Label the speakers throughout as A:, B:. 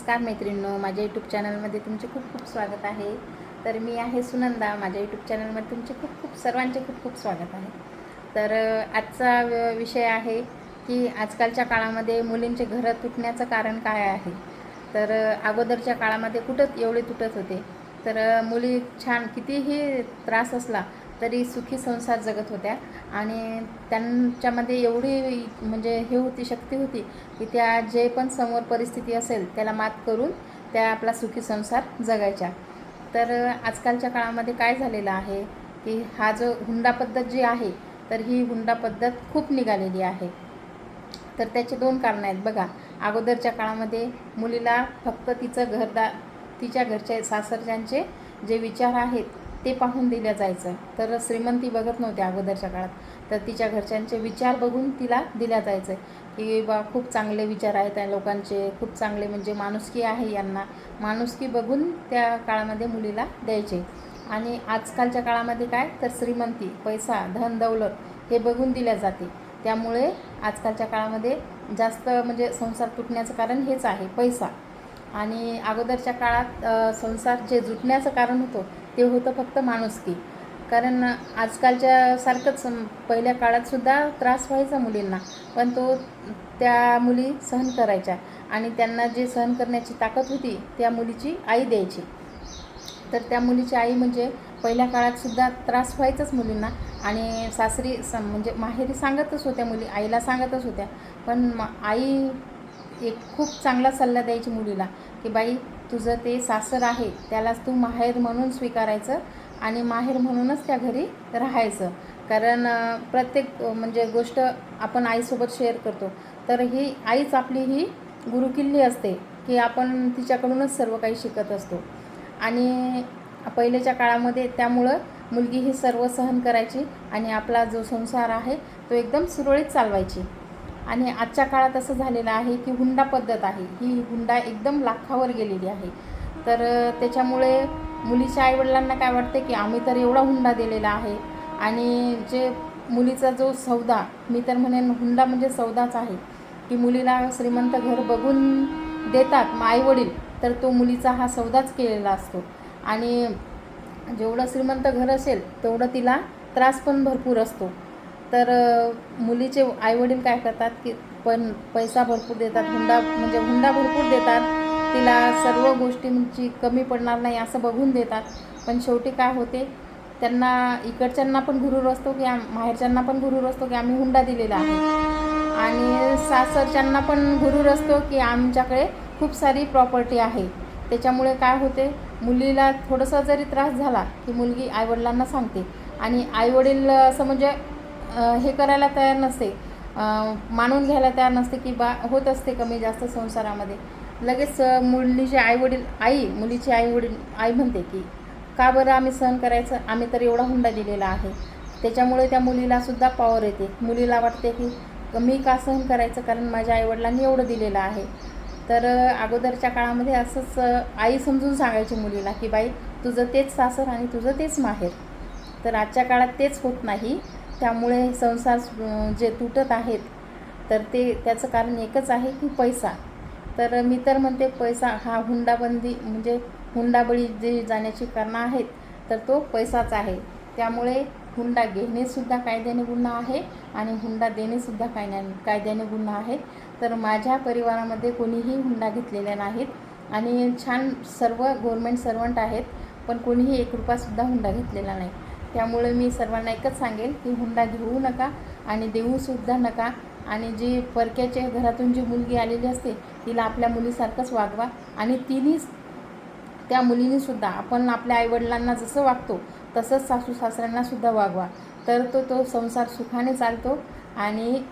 A: नमस्कार मैत्रिणींनो माझ्या यूट्यूब चॅनलमध्ये तुमचे खूप खूप स्वागत आहे. तर मी आहे सुनंदा माझ्या यूट्यूब चॅनलमध्ये तुमचे खूप खूप सर्वांचे खूप खूप स्वागत आहे. तर आजचा विषय आहे की आजकालच्या काळामध्ये मुलींचे घरं तुटण्याचं कारण काय आहे? तर अगोदरच्या काळामध्ये कुठंच एवढे तुटत होते? तर मुली छान कितीही त्रास असला तरी सुखी संसार जगत होत्या. आणि त्यांच्यामध्ये एवढी म्हणजे हे होती शक्ती होती की त्या जे पण समोर परिस्थिती असेल त्याला मात करून त्या आपला सुखी संसार जगायच्या. तर आजकालच्या काळामध्ये काय झालेलं आहे की हा जो हुंडा पद्धत जी आहे तर ही हुंडा पद्धत खूप निघालेली आहे. तर त्याचे दोन कारणं आहेत बघा. अगोदरच्या काळामध्ये मुलीला फक्त तिचं घरदार तिच्या घरच्या सासरच्यांचे जे विचार आहेत ते पाहून दिलं जायचं. तर श्रीमंती बघत नव्हत्या अगोदरच्या काळात. तर तिच्या घरच्यांचे विचार बघून तिला दिल्या जायचं की बा खूप चांगले विचार आहेत त्या लोकांचे. खूप चांगले म्हणजे माणुसकी आहे यांना. माणुसकी बघून त्या काळामध्ये मुलीला द्यायचे. आणि आजकालच्या काळामध्ये काय? तर श्रीमंती पैसा धन दौलत हे बघून दिल्या जाते. त्यामुळे आजकालच्या काळामध्ये जास्त म्हणजे संसार तुटण्याचं कारण हेच आहे पैसा. आणि अगोदरच्या काळात संसार जे जुटण्याचं कारण होतं ते होतं फक्त माणुसकी. कारण आजकालच्या सारखंच पहिल्या काळातसुद्धा त्रास व्हायचा मुलींना. पण तो त्या मुली सहन करायच्या आणि त्यांना जे सहन करण्याची ताकद होती त्या मुलीची आई द्यायची. तर त्या मुलीची आई म्हणजे पहिल्या काळातसुद्धा त्रास व्हायचाच मुलींना आणि सासरी स म्हणजे माहेरी सांगतच होत्या मुली आईला सांगतच होत्या. पण आई एक खूप चांगला सल्ला द्यायची मुलीला की बाई तुझं ते सासर आहे त्यालाच तू माहेर म्हणून स्वीकारायचं आणि माहेर म्हणूनच त्या घरी राहायचं. कारण प्रत्येक म्हणजे गोष्ट आपण आईसोबत शेअर करतो. तर ही आईच आपली ही गुरुकिल्ली असते की आपण तिच्याकडूनच सर्व काही शिकत असतो. आणि पहिल्याच्या काळामध्ये त्यामुळं मुलगी ही सर्व सहन करायची आणि आपला जो संसार आहे तो एकदम सुरळीत चालवायची. आणि आजच्या काळात असं झालेलं आहे की हुंडा पद्धत आहे. ही हुंडा एकदम लाखावर गेलेली आहे. तर त्याच्यामुळे मुलीच्या आईवडिलांना काय वाटते की आम्ही तर एवढा हुंडा दिलेला आहे. आणि जे मुलीचा जो सौदा मी तर म्हणेन हुंडा म्हणजे सौदाच आहे. की मुलीला श्रीमंत घर बघून देतात आईवडील तर तो मुलीचा हा सौदाच केलेला असतो. आणि जेवढं श्रीमंत घर असेल तेवढं तिला त्रास पण भरपूर असतो. तर मुलीचे आईवडील काय करतात की पण पैसा भरपूर देतात हुंडा म्हणजे हुंडा भरपूर देतात. तिला सर्व गोष्टींची कमी पडणार नाही असं बघून देतात. पण शेवटी काय होते त्यांना इकडच्यांना पण गुरूर असतो की आम माहेरच्यांना पण गुरूर असतो की आम्ही हुंडा दिलेला आहे. आणि सासरच्यांना पण गुरूर असतो की आमच्याकडे खूप सारी प्रॉपर्टी आहे. त्याच्यामुळे काय होते मुलीला थोडंसं जरी त्रास झाला की मुलगी आईवडिलांना सांगते. आणि आईवडील असं म्हणजे हे करायला तयार नसते. मानून घ्यायला तयार नसते की बा होत असते कमी जास्त संसारामध्ये. लगेच अ, मुलीचे आईवडील आई मुलीची आईवडील आई म्हणते की का बरं आम्ही सहन करायचं? आम्ही तर एवढा हुंडा दिलेला आहे. त्याच्यामुळे त्या मुलीला सुद्धा पॉवर येते. मुलीला वाटते की मी का सहन करायचं? कारण माझ्या आईवडिलांनी एवढं दिलेलं आहे. तर अगोदरच्या काळामध्ये असंच आई समजून सांगायची मुलीला की बाई तुझं तेच सासर आणि तुझं तेच माहेर. तर आजच्या काळात तेच होत नाही. त्यामुळे संसार जे तुटत आहेत तर ते त्याचं कारण एकच आहे की पैसा. तर मी तर म्हणते पैसा हा हुंडाबंदी म्हणजे हुंडाबळी जे जाण्याची कारणं आहेत तर तो पैसाच आहे. त्यामुळे हुंडा घेणेसुद्धा कायद्याने गुन्हा आहे आणि हुंडा देणेसुद्धा कायद्या कायद्याने गुन्हा आहे. तर माझ्या परिवारामध्ये कोणीही हुंडा घेतलेल्या नाहीत आणि छान सर्व गव्हर्मेंट सर्वंट आहेत पण कोणीही एक रुपयासुद्धा हुंडा घेतलेला नाही. त्यामुळे मी सर्वांना एकच सांगेल की हुंडा घेऊ नका आणि देऊसुद्धा नका. आणि जी परक्याच्या घरातून जी मुलगी आलेली असते तिला आपल्या मुलीसारखंच वागवा. आणि तिने त्या मुलीनीसुद्धा आपण आपल्या आईवडिलांना जसं वागतो तसंच सासू सासऱ्यांनासुद्धा वागवा. तर तो तो संसार सुखाने चालतो. आणि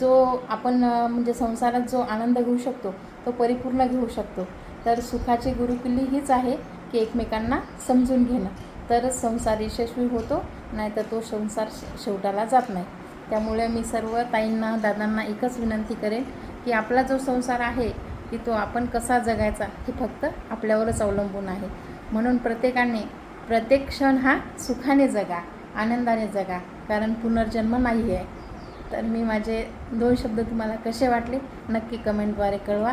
A: जो आपण म्हणजे संसारात जो आनंद घेऊ शकतो तो परिपूर्ण घेऊ शकतो. तर सुखाची गुरुकिल्ली हीच आहे की एकमेकांना समजून घेणं. तरच संसार यशस्वी होतो नाहीतर तो संसार शेवटाला जात नाही. त्यामुळे मी सर्व ताईंना दादांना एकच विनंती करेन की आपला जो संसार आहे की तो आपण कसा जगायचा हे फक्त आपल्यावरच अवलंबून आहे. म्हणून प्रत्येकाने प्रत्येक क्षण हा सुखाने जगा आनंदाने जगा कारण पुनर्जन्म नाही आहे तर मी माझे दोन शब्द तुम्हाला कसे वाटले नक्की कमेंटद्वारे कळवा.